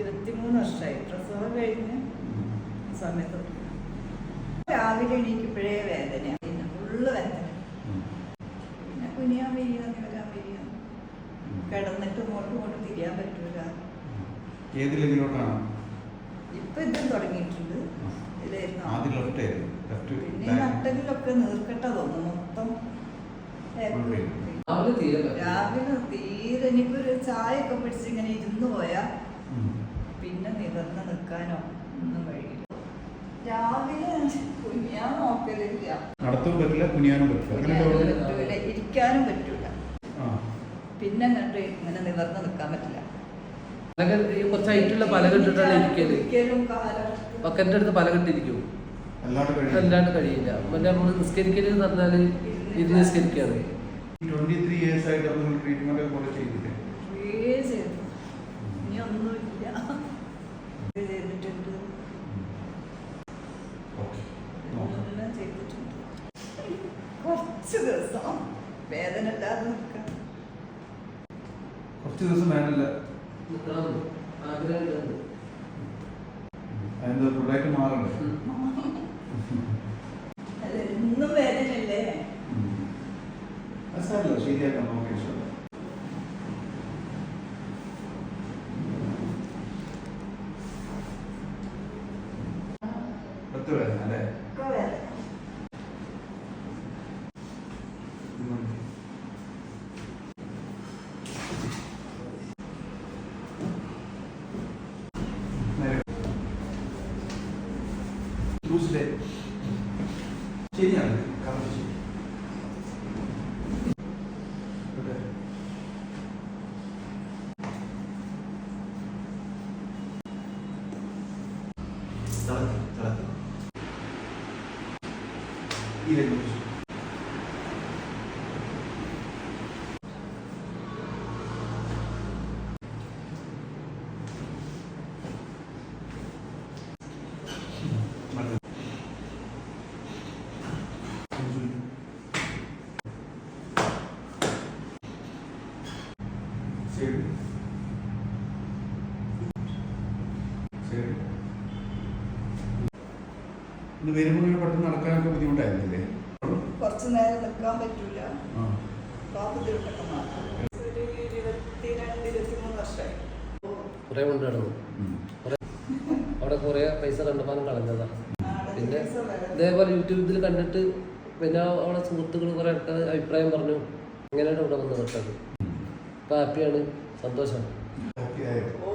ഇരുപത്തിമൂന്ന് വർഷമായി. പ്രസവം കഴിഞ്ഞ് സമയത്ത് രാവിലെ എണീക്കുമ്പോഴേ വേദന പിന്നെ ഫുള്ള് വേദന. പിന്നെ കുനിയാൻ വരിക നിവരാൻ വരിക കിടന്നിട്ട് ഇങ്ങോട്ടും ഇങ്ങോട്ടും തിരിയാൻ പറ്റൂല. ഏതിലെങ്കിലോട്ടാണ്? ഇപ്പൊ ഇതും തുടങ്ങിയിട്ടുണ്ട്. ഇതിലായിരുന്നു. പിന്നെ നട്ടലിലൊക്കെ നീർക്കട്ട തോന്നുന്നു. മൊത്തം രാവിലെ തീരെ പറ്റില്ല. രാവിലെ തീരെ. ഇനിയിപ്പോ ഒരു ചായ ഒക്കെ പിടിച്ച് ഇങ്ങനെ ഇരുന്ന് പോയാ പിന്നെ നിവർന്ന് നിൽക്കാനോ ഒന്നും കഴിയില്ല. രാവിലെ കുഞ്ഞാൻ നോക്കലില്ല. നടത്തും പറ്റില്ല കുനിയാനും പറ്റില്ല. ഇരിക്കാനും പറ്റൂല. പിന്നെ കണ്ട് ഇങ്ങനെ നിവർന്ന് നിൽക്കാൻ പറ്റില്ല. പലക- ഈ കുറച്ച് ഹൈറ്റുള്ള പലകെട്ടിട്ടാണ് ഇരിക്കൽ. ഒരിക്കലും അടുത്ത് പലകെട്ടിരിക്കും അല്ലാണ്ട് അല്ലാണ്ട് കഴിയില്ല. മറ്റേ നമ്മൾ നിസ്കരിക്കൽ എന്ന് പറഞ്ഞാൽ ഇത് നിസ്കരിക്കാണ് ട്വന്റി ത്രീ ഇയേഴ്സ് ആയിട്ട് നമ്മൾ ട്രീറ്റ്മെന്റ് ഒക്കെ ചെയ്തില്ലേ? കുറേ ചെയ്തു ഇനി ഒന്നുമില്ല. ചെയ്തിട്ടുണ്ട്. എല്ലാം ചെയ്തിട്ടുണ്ട്. കുറച്ച് ദിവസം വേദന ഇല്ലാതെ നിൽക്കാം കുറച്ച് ദിവസം ആഗ്രഹം അതിന്റെ ഫുള്ളായിട്ട് മാറണ്ടേ? എന്നും വേദനയല്ലേ? ശരിയാക്കാം. നോക്കാം വേദന അല്ലേ. ട്യൂസ്ഡേ ശരിയാണ്. കറക്റ്റ് ശരി. തളർത്തി തളർത്തി ile görüşürüz. Save it. ഇത് വരുമ്പോൾ ഇങ്ങനെ പെട്ടെന്ന് നടക്കാനൊക്കെ ബുദ്ധിമുട്ടായിരുന്നില്ലേ? കുറച്ച് നേരം നിൽക്കാൻ പറ്റൂല. കുറെ കൊണ്ട് നടന്നു. അവിടെ കുറെ പൈസ കണ്ടപ്പാനും കളഞ്ഞതാ. പിന്നെ ഇതേപോലെ യൂട്യൂബിൽ കണ്ടിട്ട് പിന്നെ അവിടെ സുഹൃത്തുക്കൾ കുറെ ആൾക്കാർ അഭിപ്രായം പറഞ്ഞു. ഇങ്ങനെയാണ് ഇവിടെ വന്ന് പെട്ടത്. ഇപ്പൊ ഹാപ്പിയാണ്. സന്തോഷം. ഹാപ്പി ആയോ ഓ